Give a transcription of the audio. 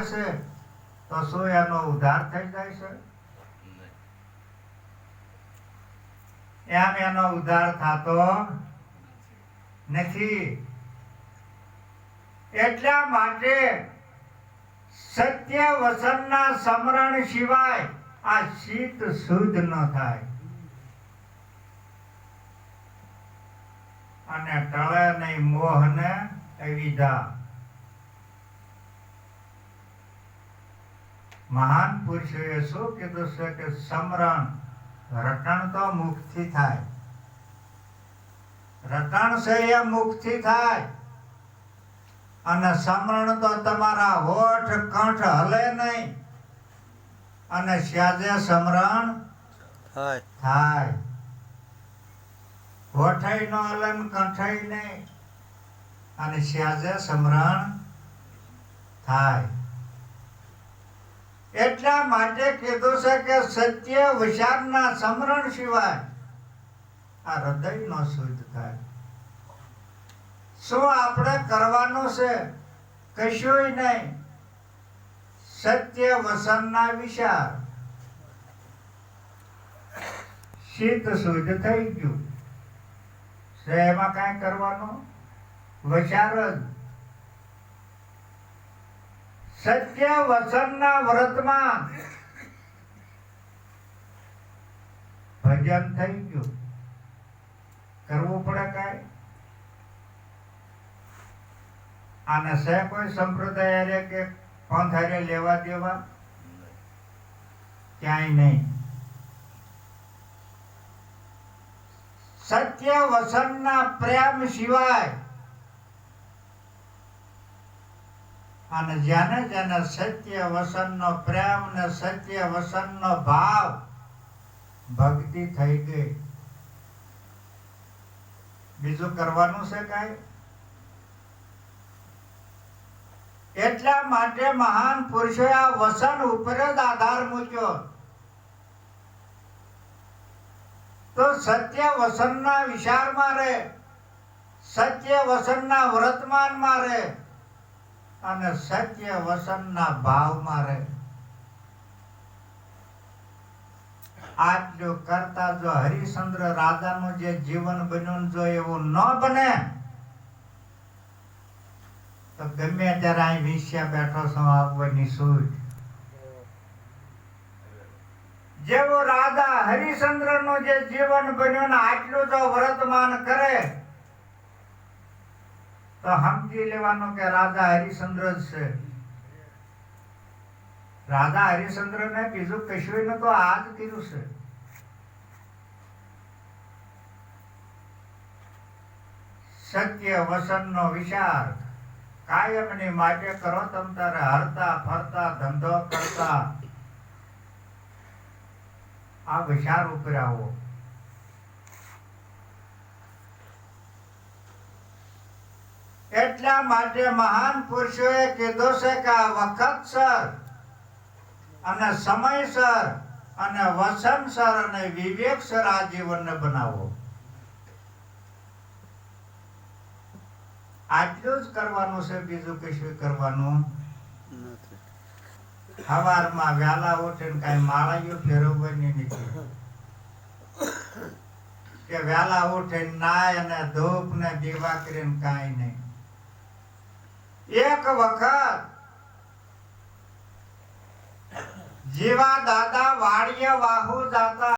છે, તો શું એનો થઈ જાય છે? એમ એનો ઉદ્ધાર થતો નથી. એટલા માટે સત્ય વસનના સમરણ સિવાય આ શીત શુદ્ધ ન થાય. અને ટળે નહીં મોહને અવિધા. મહાન પુરુષોએ શું કીધું છે કે સમરણ રટણ તો મુખથી થાય. રટણ છે એ મુખથી થાય. અને સમરણ તો તમારા હોઠ કંઠ હલે નહીં. અને સ્યાજે સમરણ થાય. હોઠાઈ નો હલન કંઠાઈ નહીં. અને સ્યાજે સમરણ થાય. એટલા માટે કીધું છે કે સત્ય, વિચારના સમરણ સિવાય આ હૃદય નો શુદ્ધ થાય. શું આપણે કરવાનું છે? કશુંય નહીં. સત્ય વસનના વિચાર. શીત શુદ્ધ થઈ ગયું. એમાં કાંઈ કરવાનું? વિચાર જ. સત્ય વસનના વ્રતમાં ભજન થઈ ગયું. કરવું પડે કાંઈ? આને સે કોઈ સંપ્રદાય હારે કે પંથ હારે લેવા દેવા? ક્યાંય નહીં. સત્ય વસનના પ્રેમ સિવાય અને જેને જેને સત્ય વસનનો પ્રેમ ને સત્ય વસનનો ભાવ ભક્તિ થઈ ગઈ. બીજું કરવાનું છે કઈ? એટલા માટે મહાન પુરુષોએ આ વસન ઉપર જ આધાર મૂક્યો. તો સત્ય વસનના વિચારમાં રહે સત્ય વસનના વર્તમાનમાં રહે અને સત્ય વસનના ભાવમાં રહે. આટલું કરતા જો હરિશ્ચંદ્ર રાધાનું જે જીવન બન્યું જો એવું ન બને, તો ગમે ત્યારે અહીં વિષ્યા બેઠો છું આવવાની સૂટ જેવો રાજા હરિશ્ચંદ્રનું જે જીવન બન્યું ને આટલું જો વર્તમાન કરે તો સમજી લેવાનો કે રાજા હરિશ્ચંદ્ર છે. રાજા હરિશ્ચંદ્ર ને બીજું કશું નતો આ જ કીધું છે. સત્ય વસન નો વિચાર, કાયમની માટે કરો તમ તારે હરતા, ફરતા, ધંધો કરતા. આ વિચાર ઉપર આવો એટલા માટે મહાન પુરુષોએ કીધું છે કે આ વખતસર અને સમયસર અને વસનસર અને વિવેકસર આ જીવનને બનાવો. આટલું જ કરવાનું છે, બીજું કશું કરવાનું? સવારમાં વહેલા ઉઠીને કઈ માળાઈઓ ફેરવવાની નથી. કે વહેલા ઉઠીને નાય અને ધૂપ ને દીવા કરીને કાંઈ નહીં. એક વખત જેવા દાદા વાડીએ વાહુ જાતા